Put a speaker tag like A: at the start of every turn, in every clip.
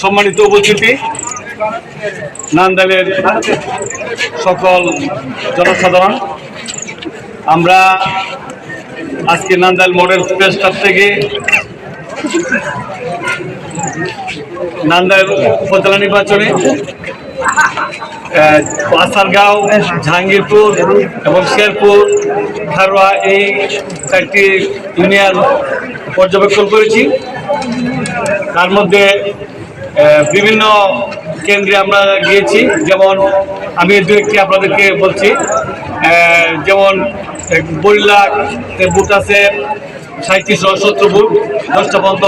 A: সম্মানিত উপস্থিতি নান্দালের সকল জনসাধারণ আমরা আজকে নান্দাল মডেল প্রেস থেকে নান্দাইল উপজেলা নির্বাচনে আহ, পাসারগাঁও জাহাঙ্গীরপুর এবং শেরপুর খারোয়া এই চারটি ইউনিয়ন পর্যবেক্ষণ করেছি। তার মধ্যে বিভিন্ন কেন্দ্রে আমরা গিয়েছি। যেমন আমি দু একটি আপনাদেরকে বলছি। যেমন বইলা বুট আছে সাঁত্রিশশো সত্তর বুট দশটা পর্যন্ত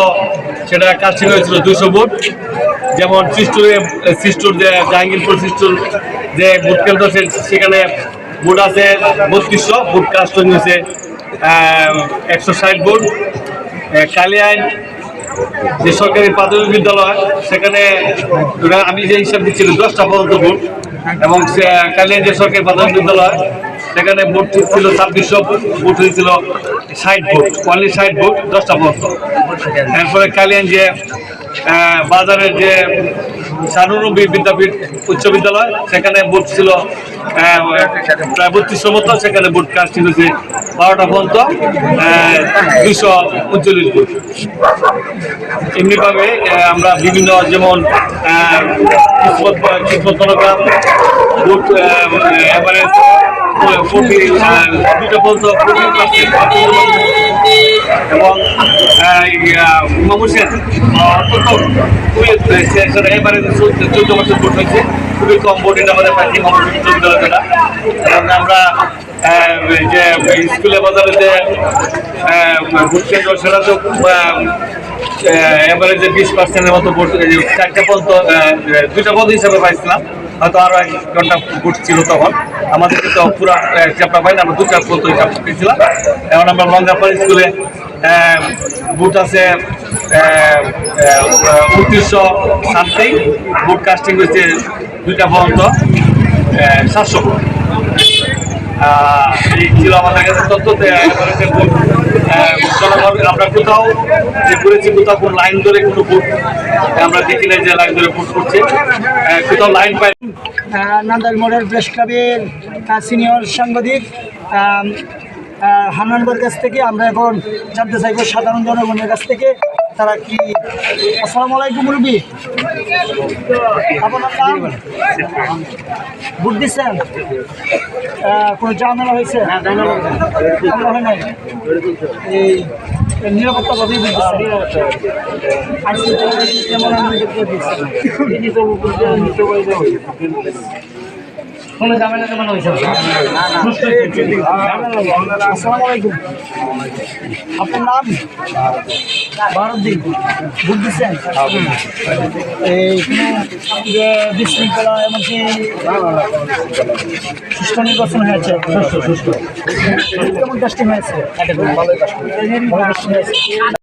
A: সেটা কাছে হয়েছিল দুশো বুট যেমন সৃষ্টুরে সৃষ্টুর যে জাহাঙ্গীরপুর সৃষ্টুর যে বুট কেন্দ্র সেখানে বুট আছে বত্রিশশো বুট কাস্টম হয়েছে একশো ষাট বুট কালিয়াইন যে সরকারি প্রাথমিক বিদ্যালয়, সেখানে আমি যে হিসাব দিচ্ছিল দশটা পর্যন্ত ভোট, এবং সে- কালিয়া যে সরকারি প্রাথমিক বিদ্যালয়, সেখানে ভোট ছিল ছাব্বিশশো ভোট হয়েছিল ষাট ভোট অনলি ষাট ভোট, দশটা পর্যন্ত। এরপরে কালিয়ান যে বাজারের যে সানুরবী বিদ্যাপীঠ, উচ্চ বিদ্যালয়, সেখানে ভোট ছিল প্রায় বত্রিশশো মতো, সেখানে ভোট কাস্টিং হয়েছে বারোটা পর্যন্ত দুশো উনচল্লিশ ভোট। এমনিভাবে আমরা বিভিন্ন যেমন কিসমত চোদ্দ বছর ভোট হয়েছে। খুবই কম ভোট এটা আমাদের আমরা যে স্কুলে বাজারে যে আহ, ভোট কেন্দ্র সেটা তো যে বিশ পার্সেন্টের মতো চারটা আহ, দুইটা পদ হিসাবে পাইছিলাম। হয়তো আরও এক ঘণ্টা ভোট ছিল তখন। আমাদের কিন্তু পুরা হিসাবটা পাইনি আমরা দুটা পর্যন্ত হিসাব পেয়েছিলাম এখন আমরা লঙ্গাপাড় স্কুলে বুট আছে উনত্রিশশো সামথিং বুট কাস্টিং হচ্ছে দুইটা পর্যন্ত সাতশো। ছিল আমাদের কাছে তথ্য আমরা কোথাও যে করেছি, কোথাও কোনো লাইন ধরে কোনো ভোট আমরা দেখি না যে লাইন ধরে ভোট করছে। কোথাও লাইন পাই
B: নান্দাল মোড়ের প্রেস ক্লাবের সিনিয়র সাংবাদিক আম, কাছ থেকে আমরা এখন জানতে চাইব সাধারণ জনগণের কাছ থেকে তারা কি আসসালামু আলাইকুম রুবি আপনার নাম? ভোট দিচ্ছেন? কোনো ঝামেলা হয়েছে? হয় এই নিরাপত্তা কেমন
C: কোনো ঝামেলা টামেলা হয়েছে?
B: আপনার নাম? ভারতদ্বীপ দিচ্ছেন এই বিশৃঙ্খলা এমনকি সুষ্ঠু নির্বাচন হয়েছে। সুষ্ঠু কেমন কাস্টিং হয়েছে? ভালো কাস্টিং হয়েছে।